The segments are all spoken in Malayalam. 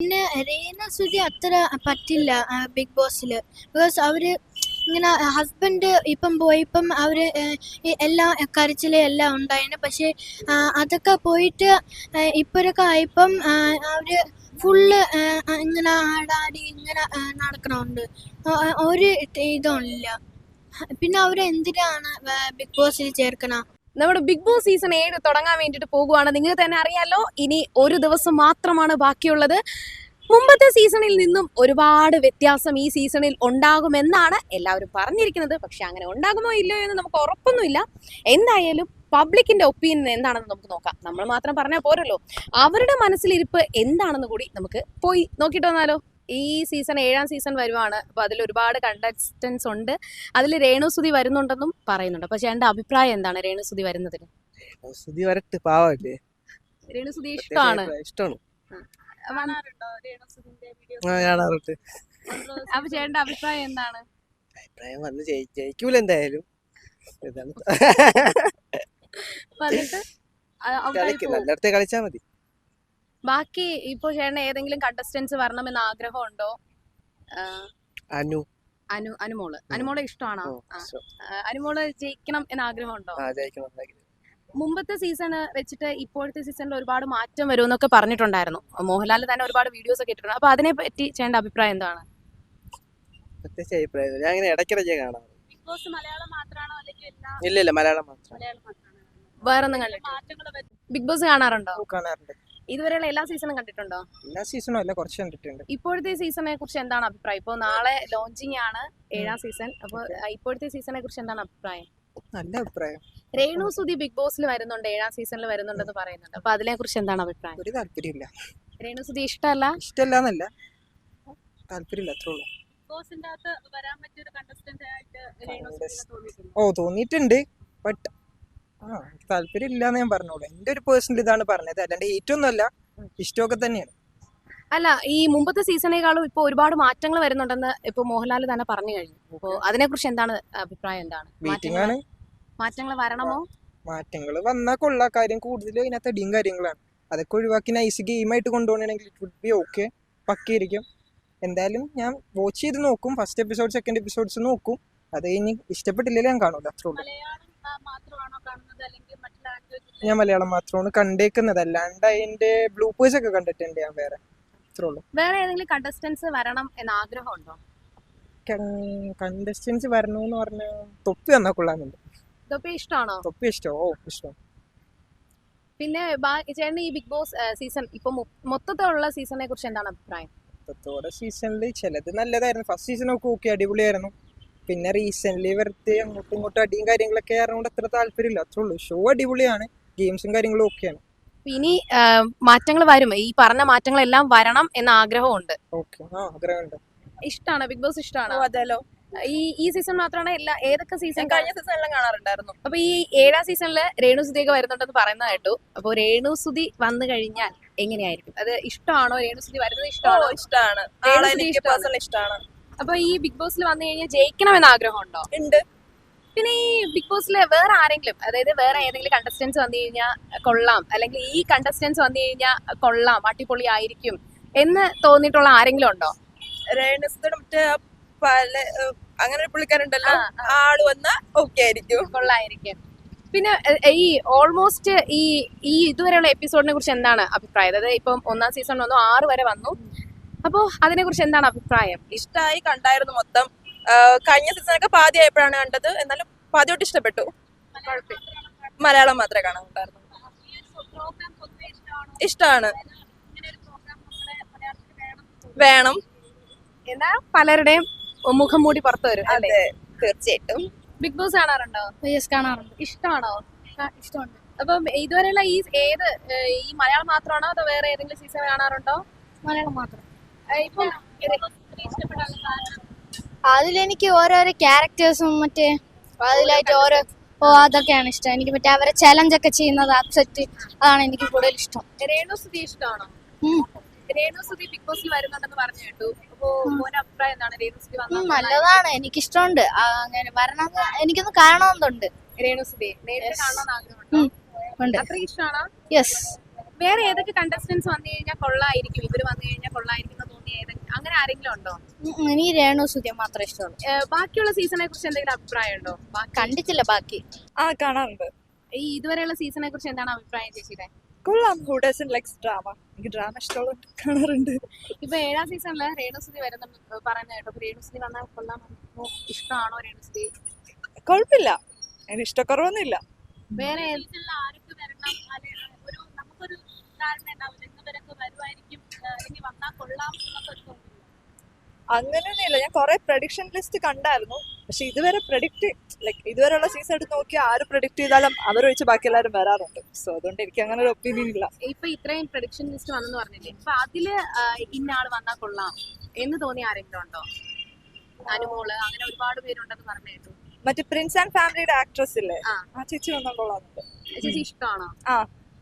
പിന്നെ രേന സുധി അത്ര പറ്റില്ല ബിഗ് ബോസിൽ ബിക്കോസ് അവർ ഇങ്ങനെ ഹസ്ബൻഡ് ഇപ്പം പോയിപ്പം ഈ എല്ലാം കരച്ചിൽ എല്ലാം ഉണ്ടായിരുന്നു പക്ഷേ അതൊക്കെ പോയിട്ട് ഇപ്പോഴൊക്കെ ആയപ്പം അവർ ഫുള്ള് ഇങ്ങനെ ആടാടി ഇങ്ങനെ ആ, ഒരു ഇതും ഇല്ല. പിന്നെ അവരെന്തിനാണ് ബിഗ് ബോസിൽ ചേർക്കണ? നമ്മുടെ ബിഗ് ബോസ് സീസൺ ഏഴ് തുടങ്ങാൻ വേണ്ടിയിട്ട് പോകുവാണ്. നിങ്ങൾക്ക് തന്നെ അറിയാലോ ഇനി ഒരു ദിവസം മാത്രമാണ് ബാക്കിയുള്ളത്. മുമ്പത്തെ സീസണിൽ നിന്നും ഒരുപാട് വ്യത്യാസം ഈ സീസണിൽ ഉണ്ടാകുമെന്നാണ് എല്ലാവരും പറഞ്ഞിരിക്കുന്നത്. പക്ഷെ അങ്ങനെ ഉണ്ടാകുമോ ഇല്ലയോ എന്ന് നമുക്ക് ഉറപ്പൊന്നുമില്ല. എന്തായാലും പബ്ലിക്കിന്റെ ഒപ്പീനിയൻ എന്താണെന്ന് നമുക്ക് നോക്കാം. നമ്മൾ മാത്രം പറഞ്ഞാൽ പോരല്ലോ. അവരുടെ മനസ്സിലിരിപ്പ് എന്താണെന്ന് കൂടി നമുക്ക് പോയി നോക്കിയിട്ട് വന്നാലോ. ഈ സീസൺ ഏഴാം സീസൺ വരുവാണ്. അപ്പോൾ അതിൽ ഒരുപാട് കണ്ടസ്റ്റൻസ് ഉണ്ട്. അതിൽ രേണുസുതി വരുന്നുണ്ടെന്നും പറയുന്നുണ്ട്. അപ്പോൾ ചേട്ടന്റെ അഭിപ്രായം എന്താണ് രേണുസുതി വരുന്നതിന്? സുധി വരട്ടെ പാവല്ലേ രേണുസുതി ഇഷ്ടമാണ്. ഇഷ്ടമാണ്. കാണാറുണ്ടോ അപ്പൊ ചേട്ടന്റെ അഭിപ്രായം എന്താണ്? അഭിപ്രായം വന്ന് ജയിക്കൂല എന്തായാലും. കളിച്ചാ മതി. ബാക്കി ഇപ്പൊ ചേട്ടന് ഏതെങ്കിലും കണ്ടസ്റ്റൻസ് വരണമെന്ന് ആഗ്രഹം ഉണ്ടോ അനു. അനു അനുമോൾ. അനുമോളെ ഇഷ്ടമാണോ? അനുമോൾ ജയിക്കണം എന്ന് ആഗ്രഹമുണ്ടോ? ആ ജയിക്കണം ജയിക്കണം. മുമ്പത്തെ സീസൺ വെച്ചിട്ട് ഇപ്പോഴത്തെ സീസണിൽ ഒരുപാട് മാറ്റം വരും എന്നൊക്കെ പറഞ്ഞിട്ടുണ്ടായിരുന്നു. മോഹൻലാൽ തന്നെ ഒരുപാട് വീഡിയോസ് ഒക്കെ ഇട്ടിട്ടുണ്ട്. അപ്പൊ അതിനെ പറ്റി ചേട്ടന്റെ അഭിപ്രായം എന്താണ്? പ്രത്യേകിച്ച് അഭിപ്രായം ഞാൻ അങ്ങനെ ഇടയ്ക്കിടയ്ക്ക് കാണാം ബിഗ് ബോസ് മലയാളം മാത്രമാണോ അല്ലെങ്കിൽ ഇല്ല ഇല്ല മലയാളം മാത്രം. മലയാളം മാത്രമാണോ വേറൊന്നും കണ്ടിട്ടില്ല. ബിഗ് ബോസ് കാണാറുണ്ടോ? കാണാറുണ്ട്. ഇതുവരെയുള്ള എല്ലാ സീസണും കണ്ടിട്ടുണ്ടോ? എല്ലാ സീസണും അല്ല കുറച്ച് കണ്ടിട്ടുണ്ട്. ഇപ്പോഴത്തെ സീസണെ കുറിച്ച് എന്താണ് അഭിപ്രായം? ഇപ്പോൾ നാളെ ലോഞ്ചിങ് ആണ് ഏഴാം സീസൺ അപ്പോൾ ഇപ്പോഴത്തെ സീസണെ കുറിച്ച് എന്താണ് അഭിപ്രായം? നല്ല അഭിപ്രായം. രേണു സുധി ബിഗ് ബോസിൽ വരുന്നുണ്ട് ഏഴാം സീസണിൽ വരുന്നുണ്ടെന്ന് പറയുന്നുണ്ട്. അപ്പൊ അതിനെ കുറിച്ച് എന്താണ് അഭിപ്രായം? ഒരു താല്പര്യമില്ല രേണു സുധി ഇഷ്ടമല്ല ഇഷ്ടമല്ല എന്നല്ല താല്പര്യമില്ല അത്രേ ഉള്ളൂ. ഓ തോന്നിയിട്ടുണ്ട്. ബട്ട് ആ എനിക്ക് താല്പര്യം ഇല്ലാന്ന് ഞാൻ പറഞ്ഞോളൂ. എന്റെ ഒരു പേഴ്സണൽ ഇതാണ് പറഞ്ഞത്. അല്ലാണ്ട് ഏറ്റവും അല്ല ഇഷ്ടമൊക്കെ തന്നെയാണ്. അല്ല ഈ മുമ്പത്തെ സീസണേക്കാളും ഇപ്പോൾ ഒരുപാട് മാറ്റങ്ങൾ വരുന്നുണ്ടെന്ന് ഇപ്പോൾ മോഹൻലാൽ തന്നെ പറഞ്ഞു കഴിഞ്ഞു. അപ്പോൾ അതിനെ കുറിച്ച് എന്താണ് അഭിപ്രായം? എന്താണ്? മാറ്റങ്ങൾ ആണ്. മാറ്റങ്ങൾ വരണമോ? മാറ്റങ്ങൾ വന്നാൽ കൊള്ള. കാര്യം കൂടുതൽ അതിനകത്ത് അടിയും കാര്യങ്ങളാണ്. അതൊക്കെ ഒഴിവാക്കി നൈസ് ഗെയിമായിട്ട് കൊണ്ടുപോകണമെങ്കിൽ ഇറ്റ് വുഡ് ബി ഓക്കെ പക്കിയിരിക്കും എന്തായാലും ഞാൻ വാച്ച് ചെയ്ത് നോക്കും. ഫസ്റ്റ് എപ്പിസോഡ് സെക്കൻഡ് എപ്പിസോഡ്സ് നോക്കും. അത് കഴിഞ്ഞ് ഇഷ്ടപ്പെട്ടില്ലെങ്കിൽ ഞാൻ കാണൂല അത്രേ ഉള്ളൂ ഞാൻ മലയാളം മാത്രമാണ് കണ്ടേക്കുന്നത്. അല്ലാണ്ട് അതിന്റെ ബ്ലൂപേഴ്സ് ഒക്കെ കണ്ടിട്ടുണ്ട് ഞാൻ വേറെ. അത്രേ ഉള്ളൂ. വേറെ ഏതെങ്കിലും കണ്ടസ്റ്റൻസ് വരണം എന്ന് ആഗ്രഹമുണ്ടോ? കണ്ടസ്റ്റൻസ് വരണമെന്ന് പറഞ്ഞ തൊപ്പി വന്നാൽ കൊള്ളാമെന്നുണ്ട് തൊപ്പി ഇഷ്ടമാണോ? തൊപ്പി ഇഷ്ടം. ഓ ഇഷ്ടം. പിന്നെ ചേട്ടൻ ഈ ബിഗ് ബോസ് സീസൺ ഇപ്പൊ മൊത്തത്തിലുള്ള സീസണിനെ കുറിച്ച് എന്താണ് അഭിപ്രായം? ഇപ്പോഴത്തോടെ സീസണിൽ ചിലത് നല്ലതായിരുന്നു. ഫസ്റ്റ് സീസണൊക്കെ ഓക്കെ അടിപൊളിയായിരുന്നു. പിന്നെ റീസെന്റ് വെറുതെ അങ്ങോട്ടും ഇങ്ങോട്ടും അടിയും കാര്യങ്ങളൊക്കെ ആയതുകൊണ്ട് അത്ര താല്പര്യമില്ല. അത്രേ ഉള്ളൂ. ഷോ അടിപൊളിയാണ്. ഗെയിംസും കാര്യങ്ങളും ഒക്കെയാണ് ഇനി മാറ്റങ്ങൾ വരും. ഈ പറഞ്ഞ മാറ്റങ്ങളെല്ലാം വരണം എന്ന ആഗ്രഹമുണ്ട്. ഓക്കെ ആ ആഗ്രഹമുണ്ട്. ഇഷ്ടമാണ് ബിഗ് ബോസ് ഇഷ്ടമാണ് അതെല്ലോ ഈ ഈ സീസൺ മാത്രമാണ് എല്ലാ ഏതൊക്കെ സീസൺ കഴിഞ്ഞ സീസൺ എല്ലാം കാണാറുണ്ടായിരുന്നു. അപ്പൊ ഈ ഏഴാം സീസണിൽ രേണു സുധിയൊക്കെ വരുന്നുണ്ടെന്ന് പറയുന്നത് കേട്ടു. അപ്പൊ രേണു സുധി വന്നു കഴിഞ്ഞാൽ എങ്ങനെയായിരിക്കും? അത് ഇഷ്ടമാണോ? രേണു സുധി വരുന്നത് ഇഷ്ടമാണോ? ഇഷ്ടമാണ് ഇഷ്ടമാണ്. അപ്പൊ ഈ ബിഗ് ബോസിൽ വന്നു കഴിഞ്ഞാൽ ജയിക്കണമെന്ന് ആഗ്രഹമുണ്ടോ ഉണ്ട്. പിന്നെ ഈ ബിഗ് ബോസിൽ വേറെ ആരെങ്കിലും അതായത് വേറെ ഏതെങ്കിലും കണ്ടസ്റ്റൻസ് വന്നു കഴിഞ്ഞാൽ കൊള്ളാം അല്ലെങ്കിൽ ഈ കണ്ടസ്റ്റൻസ് വന്നു കഴിഞ്ഞാൽ കൊള്ളാം അടിപൊളി ആയിരിക്കും എന്ന് തോന്നിയിട്ടുള്ള ആരെങ്കിലും ഉണ്ടോ? രേണുസിന്റെ മറ്റേ പല അങ്ങനെ ഒരു പുള്ളിക്കാരുണ്ടല്ലോ ആൾ വന്ന ഓക്കെ ആയിരിക്കും. കൊള്ളായിരിക്കും. പിന്നെ ഈ ഓൾമോസ്റ്റ് ഈ ഈ ഇതുവരെയുള്ള എപ്പിസോഡിനെ കുറിച്ച് എന്താണ് അഭിപ്രായം? അതായത് ഇപ്പം ഒന്നാം സീസൺ വന്നു ആറ് വരെ വന്നു. അപ്പോൾ അതിനെ കുറിച്ച് എന്താണ് അഭിപ്രായം? ഇഷ്ടമായി കണ്ടായിരുന്നു മൊത്തം. കഴിഞ്ഞ സീസണൊക്കെ പാതി ആയപ്പോഴാണ് കണ്ടത്. എന്നാലും പാതിയോട്ട് ഇഷ്ടപ്പെട്ടു. മലയാളം മാത്രമേ കാണാറുണ്ടായിരുന്നു. ഇഷ്ടമാണ് വേണം. എന്നാ പലരുടെയും മുഖം മൂടി പുറത്തു വരും അല്ലേ? അതെ തീർച്ചയായിട്ടും. ബിഗ് ബോസ് കാണാറുണ്ടോ? യെസ് കാണാറുണ്ട്. ഇഷ്ടമാണോ? ഇഷ്ടമുണ്ട്. അപ്പം ഇതുവരെയുള്ള ഈ ഏത് ഈ മലയാളം മാത്രമാണോ അതോ വേറെ ഏതെങ്കിലും സീസൺ കാണാറുണ്ടോ? മലയാളം മാത്രം. ഇപ്പം അതിലെനിക്ക് ഓരോരോ ക്യാരക്ടേഴ്സും മറ്റേ അതിലായിട്ട് ഓരോ ഓ അതൊക്കെയാണ് ഇഷ്ടം. എനിക്ക് മറ്റേ അവരെ ചലഞ്ച് ഒക്കെ ചെയ്യുന്നത് അപ്സെറ്റ് അതാണ് എനിക്ക് കൂടുതൽ ഇഷ്ടം. രേണു സുധി ഇഷ്ടമാണോ? രേണു സുധി ബിഗ് ബോസിൽ വരുന്നുണ്ടെന്ന് പറഞ്ഞു കേട്ടു. അപ്പോ മോന്റെ അഭിപ്രായം എന്താണ്? രേണു സുധി നല്ലതാണ്. എനിക്ക് ഇഷ്ടമുണ്ട് അങ്ങനെ വരണം എനിക്കൊന്ന് കാണണമെന്നുണ്ട്. രേണു സുധി നേരിട്ട് Yes. കാണണമെന്ന് ആഗ്രഹമുണ്ടോ? ഉണ്ട്. അത്ര ഇഷ്ടമാണോ? യെസ് വേറെ ഏതൊക്കെ കണ്ടസ്റ്റൻസ് വന്നു കഴിഞ്ഞാൽ കൊള്ളായിരിക്കും? ഇവർ വന്നു കഴിഞ്ഞാൽ കൊള്ളായിരിക്കും അങ്ങനെ ആരെങ്കിലും ഉണ്ടോ? എനിക്ക് രേണു സുധിയ മാത്രമേ ഇഷ്ടമുള്ളൂ. ബാക്കിയുള്ള സീസണെ കുറിച്ച് എന്തെങ്കിലും അഭിപ്രായം ഉണ്ടോ? കണ്ടിട്ടില്ല ബാക്കി. ആ കാണാറുണ്ട്. ഈ ഇതുവരെയുള്ള സീസണെ കുറിച്ച് എന്താണ് അഭിപ്രായം ചേച്ചിയുടെ കൊള്ളാം. ഹു ഡസൻ ലൈക്സ് ഡ്രാമ എനിക്ക് ഡ്രാമ ഇഷ്ടമുള്ളത് കാണാറുണ്ട്. ഇപ്പൊ ഏഴാം സീസണിൽ രേണുസുതി വരുന്നുണ്ട്. പറയുന്ന കേട്ടോ അപ്പൊ രേണുസുതി വന്നാൽ കൊള്ളാമോ ഇഷ്ടമാണോ രേണുസുതി കുഴപ്പമില്ല എനിക്ക് ഇഷ്ടക്കുറവൊന്നുമില്ല. വേറെ ആരൊക്കെ വരണം? ധാരണ ഉണ്ടാവില്ല ഇന്നവരൊക്കെ വരുമായിരിക്കും അല്ലെങ്കിൽ വന്നാൽ കൊള്ളാം എന്നൊക്കെ. അങ്ങനെയൊന്നുമില്ല. ഞാൻ കുറെ പ്രഡിക്ഷൻ ലിസ്റ്റ് കണ്ടായിരുന്നു. പക്ഷെ ഇതുവരെ പ്രഡിക്റ്റ് ലൈക്ക് ഇതുവരെയുള്ള സീസൺ എടുത്ത് നോക്കിയാൽ ആര് പ്രഡിക്റ്റ് ചെയ്താലും അവരൊഴിച്ച് ബാക്കി എല്ലാവരും വരാറുണ്ട്. സോ അതുകൊണ്ട് എനിക്ക് അങ്ങനെ ഒരു ഒപ്പീനിയൻ ഇല്ല. ഇപ്പൊ ഇത്രയും പ്രഡിക്ഷൻ ലിസ്റ്റ് വന്നെന്ന് പറഞ്ഞില്ലേ? ഇപ്പൊ അതിൽ ഇന്ന ആൾ വന്നാൽ കൊള്ളാം എന്ന് തോന്നിയ ആരെങ്കിലും ഉണ്ടോ? അനുമോൾ അങ്ങനെ ഒരുപാട് പേരുണ്ടെന്ന് പറഞ്ഞു കേട്ടു. മറ്റേ പ്രിൻസ് ആൻഡ് ഫാമിലിയുടെ ആക്ട്രസ് ഇല്ലേ? ആ. ആ ചേച്ചി വന്നാൽ കൊള്ളാം. ചേച്ചി ഇഷ്ടമാണോ? ആ.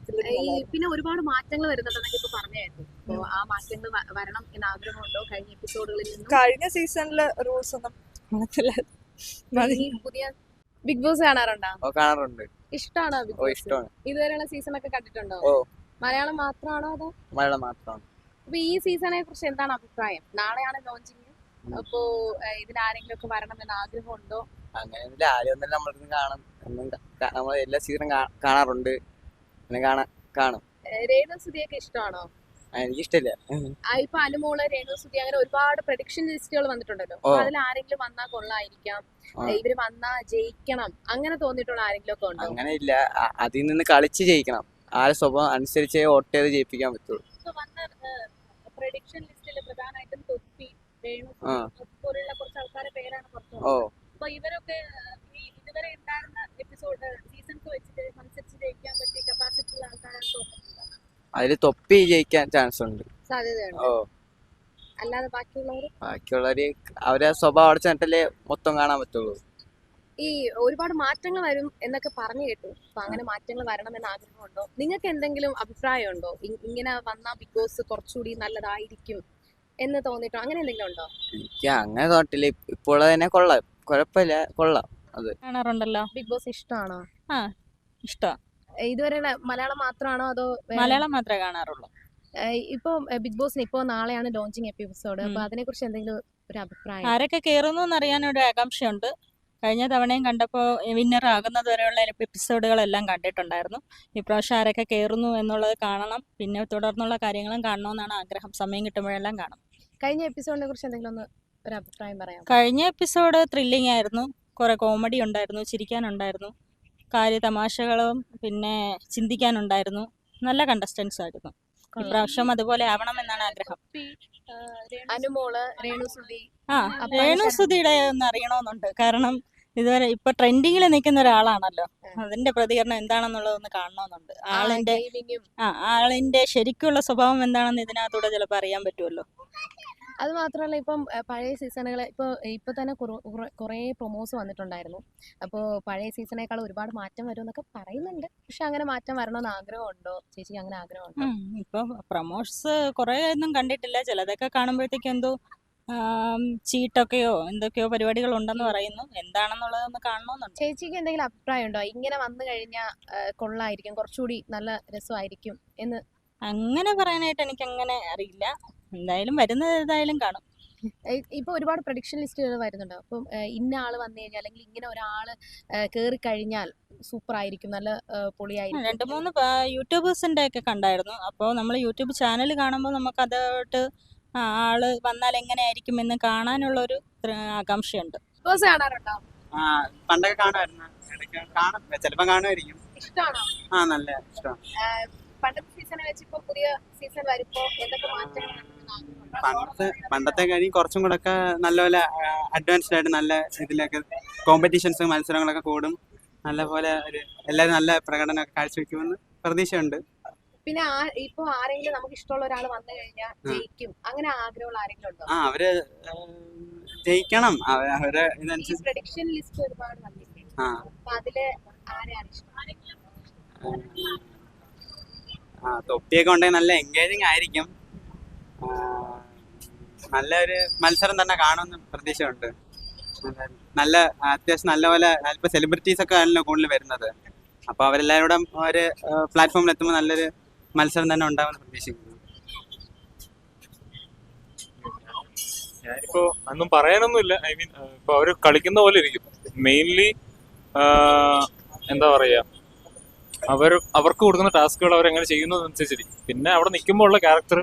ഈ പിന്നെ ഒരുപാട് മാറ്റങ്ങൾ വരുന്നുണ്ടെന്നൊക്കെ ഇപ്പൊ പറഞ്ഞായിരുന്നു. അപ്പൊ ആ മാറ്റങ്ങൾ വരണം എന്ന് ആഗ്രഹമുണ്ടോ? കഴിഞ്ഞ എപ്പിസോഡുകളിൽ നിന്നും? കഴിഞ്ഞ സീസണിലെ റൂൾസ് ഒന്നും പുതിയ ബിഗ് ബോസ് കാണാറുണ്ടോ? ഓ കാണാറുണ്ട്. ഇഷ്ടമാണോ ബിഗ് ഓ ബോസ് ഇഷ്ടമാണ് ഇതുവരെയുള്ള സീസൺ ഒക്കെ കണ്ടിട്ടുണ്ടോ? ഓ. മലയാളം മാത്രമാണോ അതോ? മലയാളം മാത്രമാണ്. അപ്പൊ ഈ സീസണെ കുറിച്ച് എന്താണ് അഭിപ്രായം? നാളെയാണ് ലോഞ്ചിങ് അപ്പോ ഇതിലാരെങ്കിലും ഇതിൽ ആരെങ്കിലും ഒക്കെ വരണമെന്ന് ആഗ്രഹമുണ്ടോ? അങ്ങനെ ആരും നമ്മളിരുന്ന് കാണാൻ എന്നും നമ്മൾ എല്ലാ സീസണും കാണാറുണ്ട്. പിന്നെ കാണാൻ കാണും. രേണു സുധിയൊക്കെ ഇഷ്ടമാണോ? ആ, എനിക്കിഷ്ടമില്ല. ആ, ഇപ്പൊ അനുമോൾ രേണു അങ്ങനെ ഒരുപാട് പ്രഡിക്ഷൻ ലിസ്റ്റുകൾ വന്നിട്ടുണ്ടല്ലോ. അതിൽ ആരെങ്കിലും വന്നാ കൊള്ളായിരിക്കാം. ഇവർ വന്നാ ജയിക്കണം. അങ്ങനെ തോന്നിയിട്ടുള്ള ആരെങ്കിലും ഒക്കെ ഉണ്ടോ? അങ്ങനെ ഇല്ല അതിൽ നിന്ന് കളിച്ച് ജയിക്കണം. ആരെ സ്വഭാവം അനുസരിച്ച് വോട്ട് ചെയ്ത് ജയിപ്പിക്കാൻ പറ്റുള്ളൂ. പ്രഡിക്ഷൻ ലിസ്റ്റിൽ പ്രധാനമായിട്ടും തൊപ്പി രേണു ആ. പോലുള്ള കുറച്ച് പേരാണ് പുറത്തു. അപ്പൊ ഇവരൊക്കെ ഇതുവരെ ഉണ്ടായിരുന്ന എപ്പിസോഡ് അതിൽ തൊപ്പി ജയിക്കാൻ ചാൻസ് ഉണ്ട്. ഓ. അല്ലാതെ ബാക്കിയുള്ളവര്? അവരെ സ്വഭാവം അവിടെ ചെന്നിട്ടല്ലേ മൊത്തം കാണാൻ പറ്റുള്ളൂ. ഈ ഒരുപാട് മാറ്റങ്ങൾ വരും എന്നൊക്കെ പറഞ്ഞു കേട്ടു. അപ്പൊ അങ്ങനെ മാറ്റങ്ങൾ വരണമെന്ന് ആഗ്രഹമുണ്ടോ? നിങ്ങൾക്ക് എന്തെങ്കിലും അഭിപ്രായം ഉണ്ടോ ഇങ്ങനെ വന്ന ബിഗ് ബോസ് കുറച്ചുകൂടി നല്ലതായിരിക്കും എന്ന് തോന്നിട്ടോ അങ്ങനെ എന്തെങ്കിലും ഉണ്ടോ? എനിക്ക് അങ്ങനെ തോന്നിട്ടില്ല. ഇപ്പോൾ തന്നെ കൊള്ളാം. കുഴപ്പമില്ല. കൊള്ളാം. കാണാറുണ്ടല്ലോ. ബിഗ് ബോസ് ഇഷ്ടമാണോ? ആ ഇഷ്ടമാണ് ഇതുവരെ മലയാളം മാത്രമാണോ അതോ മലയാളം മാത്രമേ കാണാറുള്ളൂ. ഇപ്പൊ ബിഗ് ബോസിന് ഇപ്പോ നാളെയാണ് ലോഞ്ചിങ് എപ്പിസോഡ് അപ്പൊ. അതിനെ കുറിച്ച് എന്തെങ്കിലും ഒരു അഭിപ്രായം? ആരൊക്കെ കേറുന്നു എന്നറിയാൻ ഒരു ആകാംക്ഷയുണ്ട്. കഴിഞ്ഞ തവണയും കണ്ടപ്പോൾ വിന്നർ ആകുന്നത് വരെയുള്ള എപ്പിസോഡുകളെല്ലാം കണ്ടിട്ടുണ്ടായിരുന്നു. ഇപ്രാവശ്യം ആരൊക്കെ കേറുന്നു എന്നുള്ളത് കാണണം. പിന്നെ തുടർന്നുള്ള കാര്യങ്ങളും കാണണമെന്നാണ് ആഗ്രഹം. സമയം കിട്ടുമ്പോഴെല്ലാം കാണും. കഴിഞ്ഞ എപ്പിസോഡിനെ കുറിച്ച് എന്തെങ്കിലും ഒന്ന് ഒരു അഭിപ്രായം പറയാം കഴിഞ്ഞ എപ്പിസോഡ് ത്രില്ലിംഗ് ആയിരുന്നു. കുറെ കോമഡി ഉണ്ടായിരുന്നു ചിരിക്കാനുണ്ടായിരുന്നു. കാര്യ തമാശകളും പിന്നെ ചിന്തിക്കാനുണ്ടായിരുന്നു. നല്ല കണ്ടസ്റ്റൻസ് ആയിരുന്നു. ഇപ്രാവശ്യം അതുപോലെ ആവണം എന്നാണ് ആഗ്രഹം അനുമോൾ രേണു സുധി. ആ രേണുസുതിയുടെ രേണു അതിന് സുധിയുടെ ഒന്ന് അറിയണമെന്നുണ്ട്. കാരണം ഇതുവരെ ഇപ്പൊ ട്രെൻഡിങ്ങിൽ നിൽക്കുന്ന ഒരാളാണല്ലോ. അതിന്റെ പ്രതികരണം എന്താണെന്നുള്ളതൊന്ന് കാണണമെന്നുണ്ട്. ആളിന്റെ ആ ആളിന്റെ ശരിക്കുള്ള സ്വഭാവം എന്താണെന്ന് ഇതിനകത്തൂടെ ചിലപ്പോൾ അറിയാൻ പറ്റുമല്ലോ. അത് മാത്രമല്ല ഇപ്പം പഴയ സീസണുകൾ ഇപ്പോൾ ഇപ്പോൾ തന്നെ കുറു- പ്രൊമോസ് വന്നിട്ടുണ്ടായിരുന്നു. അപ്പോൾ പഴയ സീസണേക്കാൾ ഒരുപാട് മാറ്റം വരും എന്നൊക്കെ പറയുന്നുണ്ട്. പക്ഷെ അങ്ങനെ മാറ്റം വരണമെന്ന് ആഗ്രഹമുണ്ടോ? ചേച്ചിക്ക് അങ്ങനെ ആഗ്രഹമുണ്ടോ? ഇപ്പൊ പ്രൊമോഷൻസ് കുറെ ഒന്നും കണ്ടിട്ടില്ല. ചിലതൊക്കെ കാണുമ്പോഴത്തേക്ക് എന്തോ ചീട്ടൊക്കെയോ എന്തൊക്കെയോ പരിപാടികൾ ഉണ്ടെന്ന് പറയുന്നു. എന്താണെന്നുള്ളതൊന്ന് കാണണമെന്നുണ്ട് ചേച്ചിക്ക് എന്തെങ്കിലും അഭിപ്രായം ഉണ്ടോ ഇങ്ങനെ വന്നു കഴിഞ്ഞാൽ കൊള്ളായിരിക്കും. കുറച്ചുകൂടി നല്ല രസമായിരിക്കും എന്ന്. അങ്ങനെ പറയാനായിട്ട് എനിക്ക് അങ്ങനെ അറിയില്ല. എന്തായാലും വരുന്നത് ഏതായാലും കാണും. ഇപ്പൊ ഒരുപാട് പ്രൊഡിക്ഷൻ ലിസ്റ്റുകൾ വരുന്നുണ്ട്. അപ്പം ഇന്ന ആൾ വന്നു കഴിഞ്ഞാൽ അല്ലെങ്കിൽ ഇങ്ങനെ ഒരാൾ കേറി കഴിഞ്ഞാൽ സൂപ്പർ ആയിരിക്കും നല്ല പൊളിയായിരിക്കും. രണ്ട് മൂന്ന് യൂട്യൂബേഴ്സിന്റെ ഒക്കെ കണ്ടായിരുന്നു. അപ്പോൾ നമ്മൾ യൂട്യൂബ് ചാനൽ കാണുമ്പോൾ നമുക്ക് അതോട്ട് ആൾ വന്നാൽ എങ്ങനെയായിരിക്കും എന്ന് കാണാനുള്ള ഒരു ആകാംക്ഷയുണ്ട്. കാണാറുണ്ടോ? പണ്ടൊക്കെ കാണുമായിരുന്നു. ഇടയ്ക്ക് കാണും. ചിലപ്പോൾ കാണുമായിരിക്കും. ഇഷ്ടമാണോ ആ നല്ല ഇഷ്ടമാണ്. പണ്ടത്തെ സീസണെ വെച്ച് ഇപ്പൊ പുതിയ സീസൺ വരുമ്പോ എന്തൊക്കെ മാറ്റങ്ങൾ പണ്ടത്തെ പണ്ടത്തെ കഴിഞ്ഞ് കുറച്ചും കൂടെ ഒക്കെ നല്ലപോലെ അഡ്വാൻസ്ഡ് ആയിട്ട് നല്ല ഇതിലൊക്കെ കോമ്പറ്റീഷൻസ് മത്സരങ്ങളൊക്കെ കൂടും. നല്ലപോലെ ഒരു എല്ലാവരും നല്ല പ്രകടനമൊക്കെ കാഴ്ചവെക്കുമെന്ന് പ്രതീക്ഷയുണ്ട്. പിന്നെ ഇപ്പോ ആരെങ്കിലും നമുക്ക് ഇഷ്ടമുള്ള ഒരാൾ വന്നു കഴിഞ്ഞാൽ ജയിക്കും. അങ്ങനെ ആഗ്രഹമുള്ള ആരെങ്കിലും ഉണ്ടോ? ആ അവർ ജയിക്കണം. അവർ ഇതനുസരിച്ച് പ്രഡിക്ഷൻ ലിസ്റ്റ് ഒരുപാട് വന്നില്ലേ അതിൽ ആരെയാണ് ഇഷ്ടം? തൊപ്പിയൊക്കെ ഉണ്ടെങ്കിൽ നല്ല എൻഗേജിങ് ആയിരിക്കും. നല്ല നല്ലൊരു മത്സരം തന്നെ കാണുമെന്ന് പ്രതീക്ഷയുണ്ട്. നല്ല- അത്യാവശ്യം നല്ലപോലെ ഇപ്പൊ സെലിബ്രിറ്റീസ് ഒക്കെ ആണല്ലോ കൂടുതൽ വരുന്നത്. അപ്പൊ അവരെല്ലാവരും കൂടെ ഒരു പ്ലാറ്റ്ഫോമിൽ എത്തുമ്പോൾ നല്ലൊരു മത്സരം തന്നെ ഉണ്ടാവുമെന്ന് പ്രതീക്ഷിക്കുന്നു. ഞാനിപ്പോ ഒന്നും പറയാനൊന്നുമില്ല. ഐ മീൻ ഇപ്പൊ അവർ കളിക്കുന്ന പോലെ ഇരിക്കും. മെയിൻലി എന്താ പറയാ അവർ അവർക്ക് കൊടുക്കുന്ന ടാസ്കുകൾ അവർ എങ്ങനെ ചെയ്യുന്നതനുസരിച്ചിരിക്കും. പിന്നെ അവിടെ നിൽക്കുമ്പോൾ ഉള്ള ക്യാരക്ടർ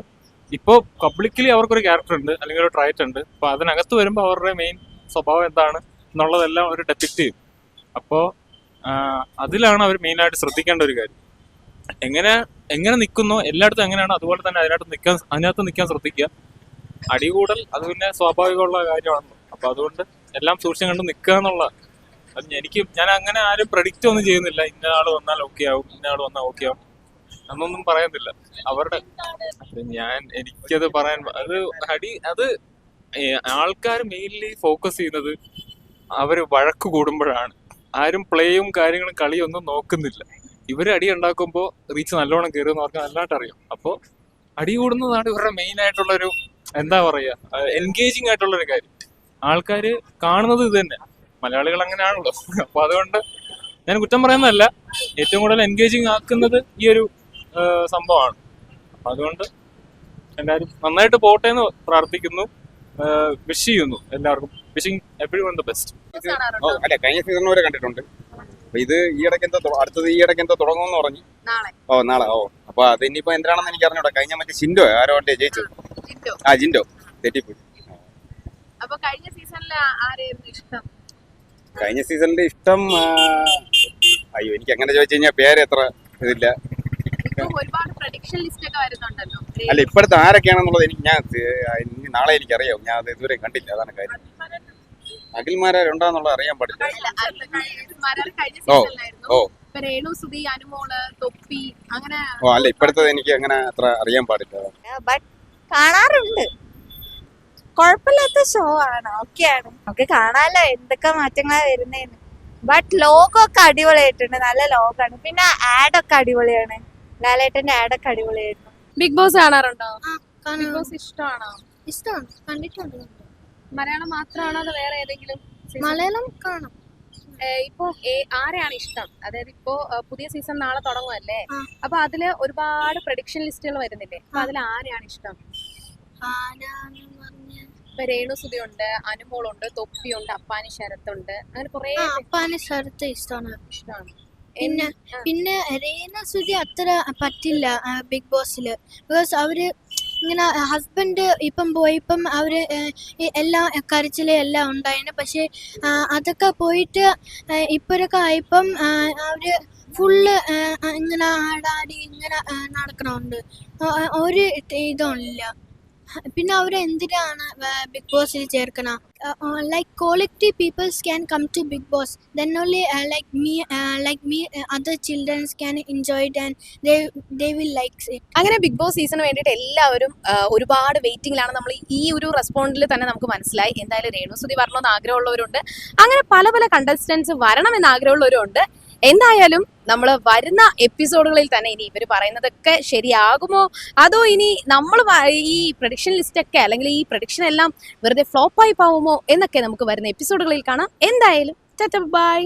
ഇപ്പോൾ പബ്ലിക്കലി അവർക്കൊരു ക്യാരക്ടർ ഉണ്ട് അല്ലെങ്കിൽ ഒരു ട്രൈറ്റ് ഉണ്ട് അപ്പോൾ അതിനകത്ത് വരുമ്പോൾ അവരുടെ മെയിൻ സ്വഭാവം എന്താണ് എന്നുള്ളതെല്ലാം അവർ ഡെപ്പിക്ട് ചെയ്യും. അപ്പോൾ അതിലാണ് അവർ മെയിനായിട്ട് ശ്രദ്ധിക്കേണ്ട ഒരു കാര്യം. എങ്ങനെ എങ്ങനെ നിൽക്കുന്നു എല്ലായിടത്തും എങ്ങനെയാണോ അതുപോലെ തന്നെ അതിനകത്ത് നിൽക്കാൻ അതിനകത്ത് നിൽക്കാൻ ശ്രദ്ധിക്കുക. അടികൂടൽ അത് പിന്നെ സ്വാഭാവികമുള്ള കാര്യമാണല്ലോ. അപ്പോൾ അതുകൊണ്ട് എല്ലാം സൂക്ഷിച്ചും കണ്ട് നിൽക്കുക എന്നുള്ള അത് എനിക്ക് ഞാൻ അങ്ങനെ ആരും പ്രഡിക്റ്റ് ഒന്നും ചെയ്യുന്നില്ല. ഇന്ന ആൾ വന്നാൽ ഓക്കെ ആവും ഇന്ന ആൾ വന്നാൽ ഓക്കെ ആവും. എന്നൊന്നും പറയുന്നില്ല അവരുടെ ഞാൻ എനിക്കത് പറയാൻ അത് അടി അത് ആൾക്കാർ മെയിൻലി ഫോക്കസ് ചെയ്യുന്നത് അവർ വഴക്ക് കൂടുമ്പോഴാണ്. ആരും പ്ലേയും കാര്യങ്ങളും കളിയൊന്നും നോക്കുന്നില്ല. ഇവർ അടി ഉണ്ടാക്കുമ്പോൾ റീച്ച് നല്ലോണം കയറുമെന്ന് അവർക്ക് നല്ലതായിട്ട് അറിയാം. അപ്പോൾ അടി കൂടുന്നതാണ് ഇവരുടെ മെയിൻ ആയിട്ടുള്ള ഒരു എന്താ പറയാ എൻഗേജിങ് ആയിട്ടുള്ള ഒരു കാര്യം. ആൾക്കാർ കാണുന്നത് ഇത് തന്നെ മലയാളികൾ അങ്ങനെയാണല്ലോ. അപ്പൊ അതുകൊണ്ട് ഞാൻ കുറ്റം പറയുന്നതല്ല. ഏറ്റവും കൂടുതൽ എൻഗേജിങ് ആക്കുന്നത് ഈ ഒരു സംഭവമാണ്. അപ്പൊ അതുകൊണ്ട് എല്ലാവരും നന്നായിട്ട് പോട്ടെ എന്ന് പ്രാർത്ഥിക്കുന്നു. വിഷ് ചെയ്യുന്നു എല്ലാവർക്കും. എവറി വൺ ദ ബെസ്റ്റ് ഓ അല്ല കഴിഞ്ഞ സീസൺ വരെ കണ്ടിട്ടുണ്ട്. അപ്പൊ ഇത് ഈ ഇടയ്ക്ക് എന്താ അടുത്തത് ഈ ഇടയ്ക്ക് എന്താ തുടങ്ങുമെന്ന് പറഞ്ഞു. നാളെ. ഓ നാളെ ഓ. അപ്പൊ അത് ഇനിയിപ്പോ എന്താണെന്ന് എനിക്ക് അറിഞ്ഞൂടാ കഴിഞ്ഞ മറ്റേ ജിൻഡോ ആരോ മറ്റേ ജയിച്ചു. ആ ജിൻഡോ തെറ്റിപ്പോയി. അപ്പൊ കഴിഞ്ഞ സീസണിൽ ആരെയായിരുന്നു ഇഷ്ടം? കഴിഞ്ഞ സീസണിന്റെ ഇഷ്ടം അയ്യോ എനിക്ക് അങ്ങനെ ചോദിച്ചു കഴിഞ്ഞാൽ പേര് എത്ര ഇതില്ല. ഇപ്പൊ ഒരുപാട് പ്രഡിക്ഷൻ ലിസ്റ്റ് ഒക്കെ വരുന്നുണ്ടല്ലോ. അല്ല ഇപ്പോഴത്തെ ആരൊക്കെയാണെന്നുള്ളത് എനിക്ക് ഞാൻ നാളെ എനിക്കറിയാം. ഞാൻ അത് ഇതുവരെ കണ്ടില്ല അതാണ് കാര്യം. അഖിൽമാരാരുണ്ടാന്നുള്ളത് അറിയാൻ പാടില്ല. ഓ, സീസണിലായിരുന്നു. ഓ. ഇപ്പൊ രേണു സുധി അനുമോൾ തൊപ്പി അങ്ങനെ ഓ അല്ല ഇപ്പോഴത്തെ എനിക്ക് അങ്ങനെ അത്ര അറിയാൻ പാടില്ല. ബട്ട് കാണാറുണ്ട്. കുഴപ്പമില്ലാത്ത ഷോ ആണ്. ഓക്കെ ആണ്. നമുക്ക് കാണാലോ എന്തൊക്കെ മാറ്റങ്ങളാ വരുന്നേന്ന്. ബട്ട് ലോഗൊക്കെ അടിപൊളിയായിട്ടുണ്ട്. നല്ല ലോഗാണ് പിന്നെ ആഡ് ഒക്കെ അടിപൊളിയാണ്. ലാലേട്ടന്റെ ആഡ് ഒക്കെ അടിപൊളിയായിരുന്നു. ബിഗ് ബോസ് കാണാറുണ്ടോ? ബിഗ് ബോസ് ഇഷ്ടമാണോ? ഇഷ്ടമാണ്. കണ്ടിട്ടുണ്ട്. മലയാളം മാത്രമാണോ അതോ വേറെ ഏതെങ്കിലും മലയാളം കാണാം. ഇപ്പോ ആരെയാണ് ഇഷ്ടം? അതായത് ഇപ്പോ പുതിയ സീസൺ നാളെ തുടങ്ങുമല്ലേ. അപ്പൊ അതിൽ ഒരുപാട് പ്രഡിക്ഷൻ ലിസ്റ്റുകൾ വരുന്നില്ലേ? അപ്പൊ അതിൽ ആരെയാണ് ഇഷ്ടം? ഇപ്പൊ രേണു സുധി ഉണ്ട് അനുമോളുണ്ട് തൊപ്പിയുണ്ട് അപ്പാനി ശരത്തുണ്ട്. അങ്ങനെ കുറെ അപ്പാനി ശരത്ത് ഇഷ്ടമാണ് ഇഷ്ടമാണ് പിന്നെ പിന്നെ രേണ സുധി അത്ര പറ്റില്ല ബിഗ് ബോസിൽ. ബിക്കോസ് അവർ ഇങ്ങനെ ഹസ്ബൻഡ് ഇപ്പം പോയിപ്പം അവർ എല്ലാ ഈ എല്ലാം കരച്ചിൽ എല്ലാം ഉണ്ടായിരുന്നു പക്ഷേ അതൊക്കെ പോയിട്ട് ഇപ്പോഴൊക്കെ ആയപ്പം ആ, അവർ ഫുള്ള് ഇങ്ങനെ ആടാടി ഇങ്ങനെ ആ, ഒരു ഇതും ഇല്ല. പിന്നെ അവർ എന്തിനാണ് ബിഗ് ബോസിൽ ചേർക്കണ? Like quality peoples can come to big boss then only like me like me other childrens can enjoy it and they will likes it അങ്ങനെ ബിഗ് ബോസ് സീസണ് വേണ്ടിയിട്ട് എല്ലാവരും ഒരുപാട് വെയിറ്റിംഗിലാണ് നമ്മൾ ഈ ഒരു റെസ്പോണ്ടിൽ തന്നെ നമുക്ക് മനസ്സിലായി. എന്തായാലും രേണു സുതി വരണമെന്ന് ആഗ്രഹമുള്ളവരുണ്ട്. അങ്ങനെ പല പല കണ്ടസ്റ്റൻസ് വരണമെന്ന് ആഗ്രഹമുള്ളവരുണ്ട്. എന്തായാലും നമ്മൾ വരുന്ന എപ്പിസോഡുകളിൽ തന്നെ ഇനി ഇവർ പറയുന്നതൊക്കെ ശരിയാകുമോ? അതോ ഇനി നമ്മൾ ഈ പ്രഡിക്ഷൻ ലിസ്റ്റൊക്കെ അല്ലെങ്കിൽ ഈ പ്രഡിക്ഷൻ എല്ലാം വെറുതെ ഫ്ലോപ്പായി പോവുമോ എന്നൊക്കെ നമുക്ക് വരുന്ന എപ്പിസോഡുകളിൽ കാണാം. എന്തായാലും ബൈ.